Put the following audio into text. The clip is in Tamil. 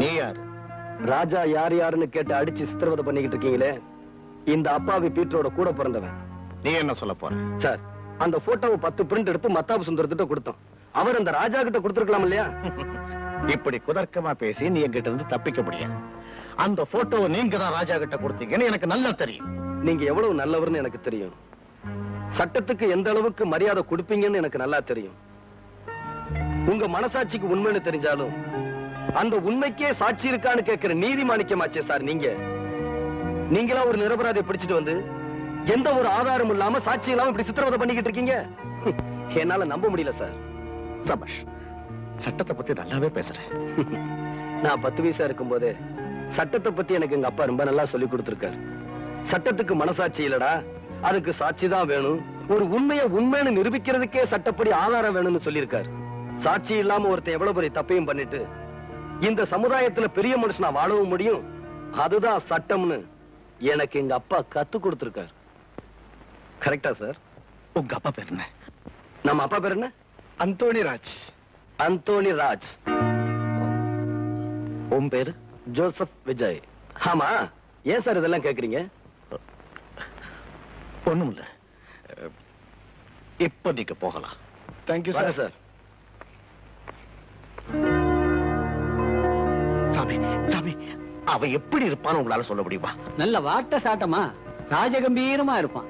நீ யார்? ராஜா யார் யாருன்னு கேட்டு அடிச்சு சித்திரவதை பண்ணிக்கிட்டு இருக்கீங்களே? இந்த அப்பாவி பீட்டரோட கூட பிறந்தவன். நீ என்ன சொல்ல போற? சார் அந்த போட்டோவை பத்து பிரிண்ட் எடுத்து மத்தாபு சுந்தரத்திட்ட கொடுத்தோம். அவர் அந்த ராஜா கிட்ட கொடுத்துருக்கலாம் இல்லையா? இப்படி குதர்க்கமா பேசி நீ என்கிட்ட இருந்து தப்பிக்க முடியாது. அந்த போட்டோவை நீங்க தான் ராஜா கிட்ட கொடுத்தீங்கன்னு எனக்கு நல்லா தெரியும். நீங்க எவ்வளவு நல்லவர்னு எனக்கு தெரியும். சட்டத்துக்கு எந்த அளவுக்கு மரியாதை கொடுப்பீங்கன்னு எனக்கு நல்லா தெரியும். உங்க மனசாட்சிக்கு உண்மைன்னு தெரிஞ்சாலும் அந்த உண்மைக்கே சாட்சி இருக்கான்னு கேட்கிற நீதி மாணிக்கமாச்சே சார் நீங்க. நீங்களா ஒரு நிரபராதியை பிடிச்சிட்டு வந்து எந்த ஒரு ஆதாரமும் இல்லாம சாட்சி இல்லாம இப்படி சித்திரவதை பண்ணிக்கிட்டு இருக்கீங்க? என்னால நம்ப முடியல சார். சபாஷ் சட்டத்தை பத்தி நல்லாவே பேசுறேன். நான் பத்து வயசா இருக்கும்போதே சட்டத்தை பத்தி எனக்கு எங்க அப்பா ரொம்ப நல்லா சொல்லி கொடுத்திருக்காரு. சட்டத்துக்கு மனசாட்சி இல்லடா. அதுக்கு சாட்சி தான் வேணும். ஒரு உண்மையை உண்மைன்னு நிரூபிக்கிறதுக்கே சட்டப்படி ஆதாரம் வேணும்னு சொல்லியிருக்காரு. சாட்சி இல்லாம ஒருத்தன் எவ்வளவு பெரிய தப்பையும் பண்ணிட்டு இந்த சமுதாயத்துல பெரிய மனுஷனா வாழவும் முடியும்? அதுதான் சட்டம்னு எனக்கு எங்க அப்பா கத்து கொடுத்திருக்காரு. கரெக்டா சார். உங்க அப்பா பேர் என்ன? நம்ம அப்பா பேர் என்ன? அந்தோணி ராஜ். அந்தோணி ராஜ். உன் பேரு? ஜோசப் விஜய். ஆமா. ஏன் சார் இதெல்லாம் கேக்குறீங்க? ஒண்ணும் இல்ல இப்ப நீங்க போகலாம். Thank you sir sir. அவன் எப்படி இருப்பான்னு உங்களால சொல்ல முடியுமா? நல்ல வாட்ட சாட்டமா ராஜகம்பீரமா இருப்பான்.